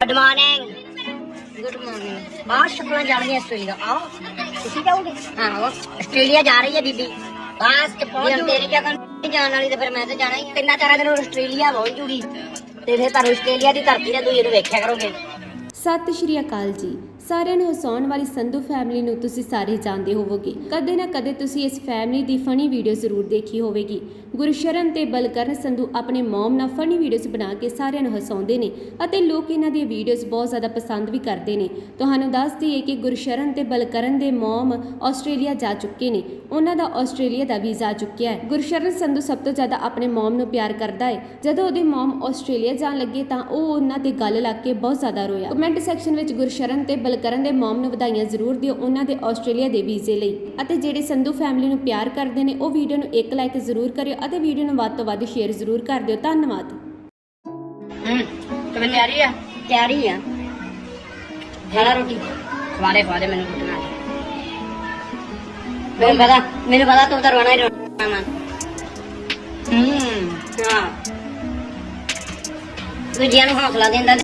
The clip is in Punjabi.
ਗੁੱਡ ਮਾਰਨਿੰਗ ਗੁੱਡ ਮਾਰਨਿੰਗ ਬਾਹਰ ਸ਼ਕਲਾਂ ਜਾ ਰਹੀਆਂ ਆਸਟ੍ਰੇਲੀਆ ਆਓ। ਤੁਸੀਂ ਜਾਓਗੇ? ਹਾਂ ਆਸਟ੍ਰੇਲੀਆ ਜਾ ਰਹੀ ਹੈ ਬੀਬੀ। ਬਾਸ ਤੇ ਪਹੁੰਚ ਜੂ ਤੇਰੀ ਜਗ੍ਹਾ ਜਾਣ ਵਾਲੀ ਤੇ ਫਿਰ ਮੈਂ ਤਾਂ ਜਾਣਾ ਹੀ ਆ। ਚਾਰਾਂ ਦਿਨ ਆਸਟ੍ਰੇਲੀਆ ਪਹੁੰਚ ਜੂਗੀ। ਤੇ ਫਿਰ ਤੁਹਾਨੂੰ ਆਸਟ੍ਰੇਲੀਆ ਦੀ ਧਰਤੀ ਤੇ ਤੁਸੀਂ ਇਹਨੂੰ ਵੇਖਿਆ ਕਰੋਗੇ। ਸਤਿ ਸ਼੍ਰੀ ਅਕਾਲ ਜੀ। ਸਾਰਿਆਂ ਨੂੰ ਹਸਾਉਣ ਵਾਲੀ ਸੰਧੂ ਫੈਮਿਲੀ ਨੂੰ ਤੁਸੀਂ ਸਾਰੇ ਜਾਣਦੇ ਹੋਵੋਗੇ। ਕਦੇ ਨਾ ਕਦੇ ਤੁਸੀਂ ਇਸ ਫੈਮਿਲੀ ਦੀ ਫਨੀ ਵੀਡੀਓ ਜ਼ਰੂਰ ਦੇਖੀ ਹੋਵੇਗੀ। ਗੁਰਸ਼ਰਨ ਤੇ ਬਲਕਰਨ ਸੰਧੂ ਆਪਣੇ ਮਮ ਨਾਲ ਫਨੀ ਵੀਡੀਓਜ਼ ਬਣਾ ਕੇ ਸਾਰਿਆਂ ਨੂੰ ਹਸਾਉਂਦੇ ਨੇ ਅਤੇ ਲੋਕ ਇਹਨਾਂ ਦੀਆਂ ਵੀਡੀਓਜ਼ ਬਹੁਤ ਜ਼ਿਆਦਾ ਪਸੰਦ ਵੀ ਕਰਦੇ ਨੇ। ਤੁਹਾਨੂੰ ਦੱਸ ਦਈਏ ਕਿ ਗੁਰਸ਼ਰਨ ਤੇ ਬਲਕਰਨ ਦੇ ਮਮ ਆਸਟ੍ਰੇਲੀਆ ਜਾ ਚੁੱਕੇ ਨੇ। ਉਹਨਾਂ ਦਾ ਆਸਟ੍ਰੇਲੀਆ ਦਾ ਵੀਜ਼ਾ ਆ ਚੁੱਕਿਆ ਹੈ। ਗੁਰਸ਼ਰਨ ਸੰਧੂ ਸਭ ਤੋਂ ਜ਼ਿਆਦਾ ਆਪਣੇ ਮਮ ਨੂੰ ਪਿਆਰ ਕਰਦਾ ਹੈ। ਜਦੋਂ ਉਹਦੇ ਮਮ ਆਸਟ੍ਰੇਲੀਆ ਜਾਣ ਲੱਗੇ ਤਾਂ ਉਹ ਉਹਨਾਂ ਤੇ ਗੱਲ ਲੱਗ ਕੇ ਬਹੁਤ ਜ਼ਿਆਦਾ ਰੋਇਆ। ਕਮੈਂਟ ਸੈਕਸ਼ਨ ਵਿੱਚ ਗੁਰਸ਼ਰਨ ਤੇ ਬਲ ਬਲਕਰਨ ਦੇ ਮਮ ਨੂੰ ਵਧਾਈਆਂ ਜ਼ਰੂਰ ਦਿਓ ਉਹਨਾਂ ਦੇ ਆਸਟ੍ਰੇਲੀਆ ਦੇ ਵੀਜ਼ੇ ਲਈ। ਅਤੇ ਜਿਹੜੇ ਸੰਧੂ ਫੈਮਿਲੀ ਨੂੰ ਪਿਆਰ ਕਰਦੇ ਨੇ ਉਹ ਵੀਡੀਓ ਨੂੰ ਇੱਕ ਲਾਈਕ ਜ਼ਰੂਰ ਕਰਿਓ ਅਤੇ ਵੀਡੀਓ ਨੂੰ ਵੱਧ ਤੋਂ ਵੱਧ ਸ਼ੇਅਰ ਜ਼ਰੂਰ ਕਰ ਦਿਓ। ਧੰਨਵਾਦ। ਹੂੰ ਕਿਵੇਂ ਤਿਆਰੀ ਆ? ਤਿਆਰੀ ਆ। ਖਾਣਾ ਰੋਟੀ। ਖਵਾਦੇ ਖਵਾਦੇ ਮੈਨੂੰ ਕੁੱਟਣਾ ਮੈਨੂੰ ਪਤਾ ਮੈਨੂੰ ਪਤਾ ਤੂੰ ਤਾਂ ਰੋਣਾ ਹੀ ਰੋਣਾ ਵਾ। ਹੂੰ ਹਾਂ। ਦੂਜਿਆਂ ਨੂੰ ਹੌਸਲਾ ਦਿੰਦਾ